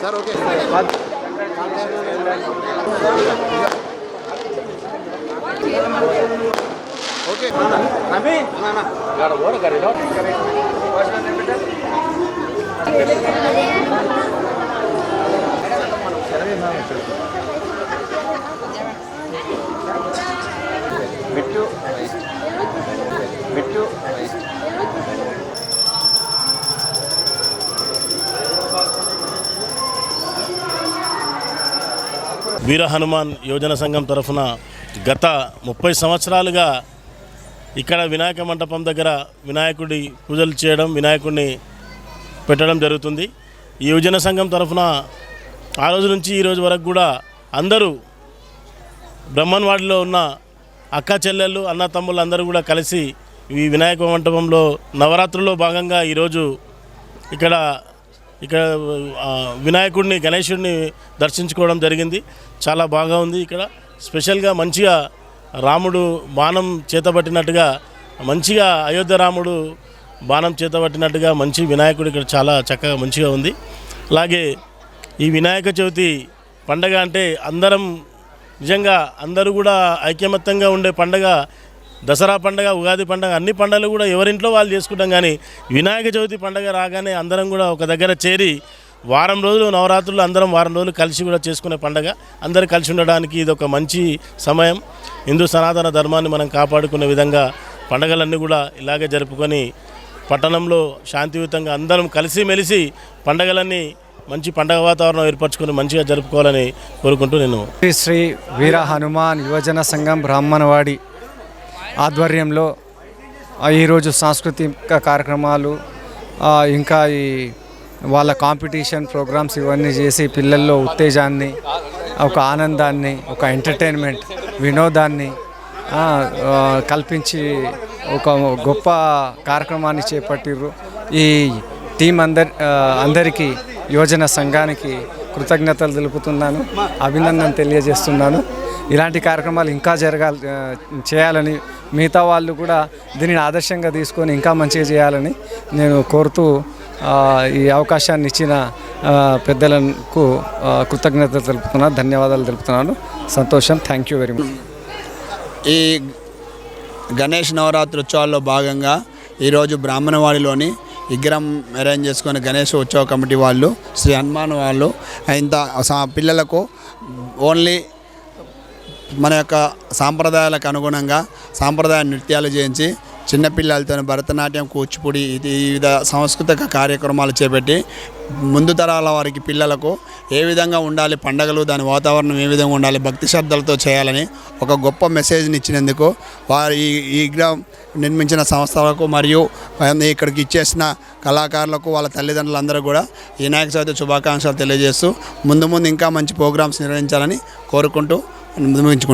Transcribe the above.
Sir okay okay ఓడ కరీ సరే వీర హనుమాన్ యోజన సంఘం తరఫున గత ముప్పై సంవత్సరాలుగా ఇక్కడ వినాయక మంటపం దగ్గర వినాయకుడి పూజలు చేయడం వినాయకుడిని పెట్టడం జరుగుతుంది. ఈ యువజన సంఘం తరఫున ఆ రోజు నుంచి ఈ రోజు వరకు కూడా అందరూ బ్రహ్మన్వాడిలో ఉన్న అక్క చెల్లెళ్ళు అన్న తమ్ముళ్ళు అందరూ కూడా కలిసి ఈ వినాయక మంటపంలో నవరాత్రుల్లో భాగంగా ఈరోజు ఇక్కడ ఇక్కడ వినాయకుడిని గణేశుడిని దర్శించుకోవడం జరిగింది. చాలా బాగా ఉంది ఇక్కడ. స్పెషల్గా మంచిగా రాముడు బాణం చేతబట్టినట్టుగా మంచిగా అయోధ్య రాముడు బాణం చేతబట్టినట్టుగా మంచి వినాయకుడు ఇక్కడ చాలా చక్కగా మంచిగా ఉంది. అలాగే ఈ వినాయక చవితి పండగ అంటే అందరం నిజంగా అందరూ కూడా ఐకమత్యంగా ఉండే పండగ దసరా పండగ ఉగాది పండగ అన్ని పండుగలు కూడా ఎవరింట్లో వాళ్ళు చేసుకుంటాం కానీ వినాయక చవితి పండగ రాగానే అందరం కూడా ఒక దగ్గర చేరి వారం రోజులు నవరాత్రులు అందరం వారం రోజులు కలిసి కూడా చేసుకునే పండగ. అందరూ కలిసి ఉండడానికి ఇది ఒక మంచి సమయం. హిందూ సనాతన ధర్మాన్ని మనం కాపాడుకునే విధంగా పండగలన్నీ కూడా ఇలాగే జరుపుకొని పట్టణంలో శాంతియుతంగా అందరం కలిసిమెలిసి పండగలన్నీ మంచి పండగ వాతావరణం ఏర్పరచుకొని మంచిగా జరుపుకోవాలని కోరుకుంటూ నేను శ్రీ శ్రీ వీర హనుమాన్ యువజన సంఘం బ్రాహ్మణవాడి ఆధ్వర్యంలో ఈరోజు సాంస్కృతిక కార్యక్రమాలు ఇంకా ఈ వాళ్ళ కాంపిటీషన్ ప్రోగ్రామ్స్ ఇవన్నీ చేసి పిల్లల్లో ఉత్తేజాన్ని ఒక ఆనందాన్ని ఒక ఎంటర్టైన్మెంట్ వినోదాన్ని కల్పించి ఒక గొప్ప కార్యక్రమాన్ని చేపట్టిర్రు. ఈ టీం అందరి అందరికీ యువజన సంఘానికి కృతజ్ఞతలు తెలుపుతున్నాను. అభినందన తెలియజేస్తున్నాను. ఇలాంటి కార్యక్రమాలు ఇంకా జరగాలి చేయాలని మిగతా వాళ్ళు కూడా దీనిని ఆదర్శంగా తీసుకొని ఇంకా మంచిగా చేయాలని నేను కోరుతూ ఈ అవకాశాన్ని ఇచ్చిన పెద్దలకు కృతజ్ఞతలు తెలుపుతున్నాను ధన్యవాదాలు తెలుపుతున్నాను. సంతోషం. థ్యాంక్ యూ వెరీ మచ్ ఈ గణేష్ నవరాత్రి ఉత్సవాల్లో భాగంగా ఈరోజు బ్రాహ్మణవాడిలోని విగ్రహం అరేంజ్ చేసుకుని గణేష్ ఉత్సవ కమిటీ వాళ్ళు శ్రీ హనుమాన్ వాళ్ళు ఇంత సా- పిల్లలకు ఓన్లీ మన యొక్క సాంప్రదాయాలకు అనుగుణంగా సాంప్రదాయ నృత్యాలు చేయించి చిన్నపిల్లలతో భరతనాట్యం కూచిపూడి ఇది వివిధ సాంస్కృతిక కార్యక్రమాలు చేపట్టి ముందు తరాల వారికి పిల్లలకు ఏ విధంగా ఉండాలి పండగలు దాని వాతావరణం ఏ విధంగా ఉండాలి భక్తి శ్రద్ధలతో చేయాలని ఒక గొప్ప మెసేజ్ని ఇచ్చినందుకు వారి ఈ గ్రామ్ నిర్మించిన సంస్థలకు మరియు ఇక్కడికి ఇచ్చేసిన కళాకారులకు వాళ్ళ తల్లిదండ్రులందరూ కూడా వినాయక చవితి శుభాకాంక్షలు తెలియజేస్తూ ముందు ముందు ఇంకా మంచి ప్రోగ్రామ్స్ నిర్వహించాలని కోరుకుంటూ ముగించుకుంటున్నాను